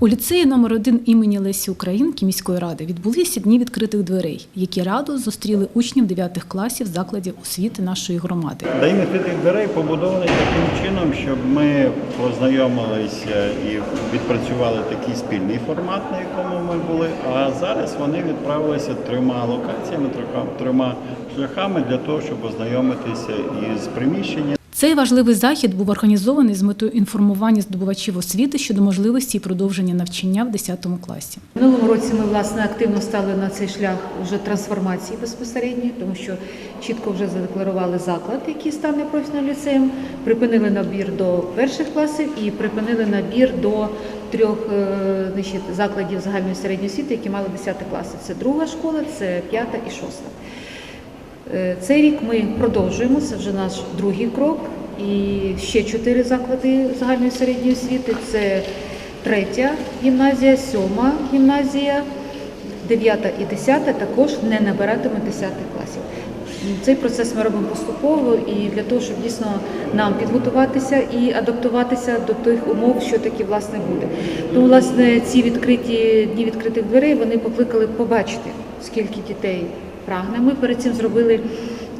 У ліцеї номер 1 імені Лесі Українки міської ради відбулися дні відкритих дверей, які радо зустріли учнів 9 класів закладів освіти нашої громади. День відкритих дверей побудований таким чином, щоб ми познайомилися і відпрацювали такий спільний формат, на якому ми були. А зараз вони відправилися трьома локаціями, трьома- шляхами для того, щоб ознайомитися із приміщенням. Цей важливий захід був організований з метою інформування здобувачів освіти щодо можливості продовження навчання в 10 класі. Минулому році ми власне активно стали на цей шлях вже трансформації безпосередньо, тому що чітко вже задекларували заклад, який стане профільним ліцеєм, припинили набір до перших класів і припинили набір до трьох е, значить, закладів загальної середньої освіти, які мали 10 класи. Це друга школа, це п'ята і шоста. Е, Цей рік ми продовжуємо, це вже наш другий крок. І ще чотири заклади загальної середньої освіти. Це третя гімназія, сьома гімназія, дев'ята і десята також не набиратимуть десятих класів. Цей процес ми робимо поступово і для того, щоб дійсно нам підготуватися і адаптуватися до тих умов, що таки власне буде. Тому, власне, ці відкриті дні відкритих дверей вони покликали побачити, скільки дітей прагне. Ми перед цим зробили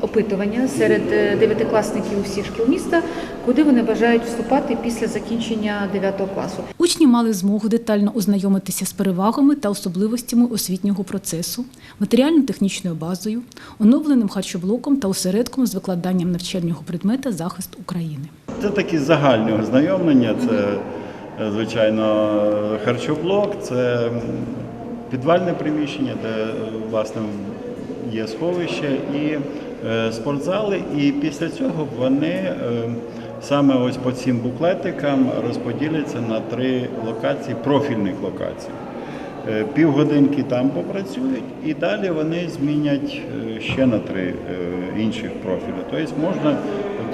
опитування серед е, дев'ятикласників усіх шкіл міста, куди вони бажають вступати після закінчення 9 класу. Учні мали змогу детально ознайомитися з перевагами та особливостями освітнього процесу, матеріально-технічною базою, оновленим харчоблоком та осередком з викладанням навчального предмета захист України. Це такі загальні ознайомлення. Це, е, звичайно, харчоблок, це підвальне приміщення, де е, власне є сховище і е, спортзали. І після цього вони е, саме ось по цим буклетикам розподіляться на три локації, профільних локацій. Е, Півгодинки там попрацюють, і далі вони змінять ще на три інших профілі. Тобто можна,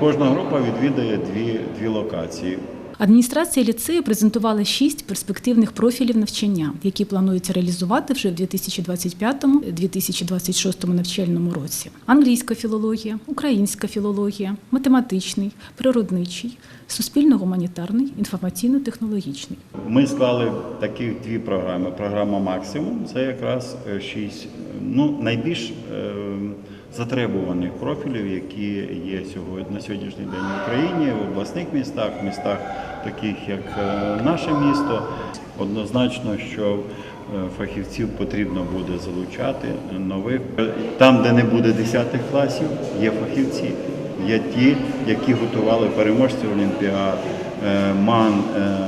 кожна група відвідає дві, дві локації. Адміністрація ліцею презентувала шість перспективних профілів навчання, які планується реалізувати вже в 2025-2026 навчальному році: англійська філологія, українська філологія, математичний, природничий, суспільно-гуманітарний, інформаційно-технологічний. Ми склали таких дві програми. Програма Максимум це якраз е, шість ну, найбільш е, затребуваних профілів, які є на сьогоднішній день в Україні, в обласних містах, в містах таких як е, наше місто. Однозначно, що е, фахівців потрібно буде залучати нових. Там, де не буде 10 класів, є фахівці. Є ті, які готували переможців Олімпіад, е, МАН, е,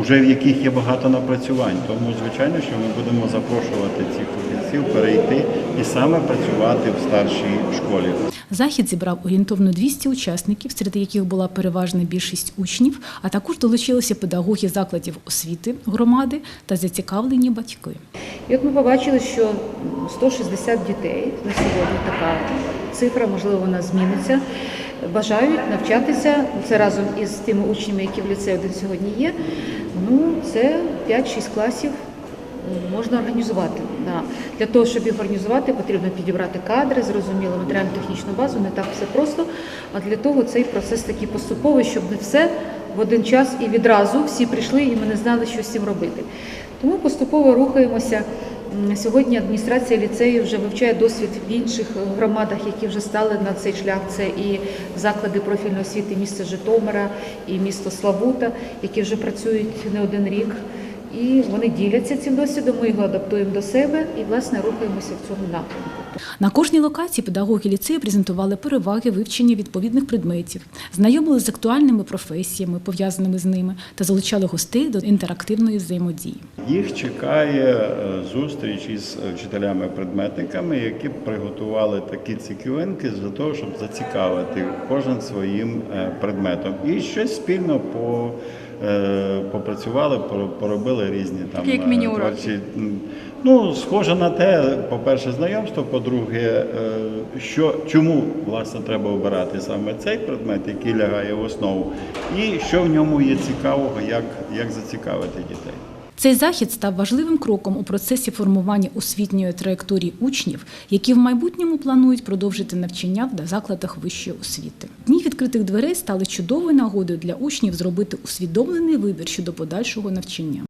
уже в яких є багато напрацювань. Тому, звичайно, що ми будемо запрошувати цих фахівців перейти і саме працювати в старшій школі. Захід зібрав орієнтовно 200 учасників, серед яких була переважна більшість учнів, а також долучилися педагоги закладів освіти громади та зацікавлені батьки. І от ми побачили, що 160 дітей на сьогодні така цифра, можливо, вона зміниться. Бажають навчатися це разом із тими учнями, які в ліцеї один сьогодні є. Ну, це 5-6 класів можна організувати. Да. Для того, щоб їх організувати, потрібно підібрати кадри, зрозуміло, матеріально-технічну базу, не так все просто. А для того цей процес такий поступовий, щоб не все в один час і відразу всі прийшли, і ми не знали, що з цим робити. Тому поступово рухаємося. Сьогодні адміністрація ліцею вже вивчає досвід в інших е, громадах, які вже стали на цей шлях. Це і заклади профільної освіти міста Житомира, і місто Славута, які вже працюють не один рік. І вони діляться цим досвідом. Ми його адаптуємо до себе і власне рухаємося в цьому напрямку. На кожній локації педагоги ліцею презентували переваги вивчення відповідних предметів, знайомили з актуальними професіями, пов'язаними з ними, та залучали гостей до інтерактивної взаємодії. Їх чекає е, зустріч із вчителями-предметниками, які приготували такі цікавинки для того, щоб зацікавити кожен своїм е, предметом. І щось спільно по, е, попрацювали, поробили різні там Як е, творчі. Ну, схоже на те, по-перше, знайомство, по-друге, е, що, чому власне треба обирати саме цей предмет, який лягає в основу, і що в ньому є цікавого, як, як зацікавити дітей. Цей захід став важливим кроком у процесі формування освітньої траєкторії учнів, які в майбутньому планують продовжити навчання в закладах вищої освіти. Дні відкритих дверей стали чудовою нагодою для учнів зробити усвідомлений вибір щодо подальшого навчання.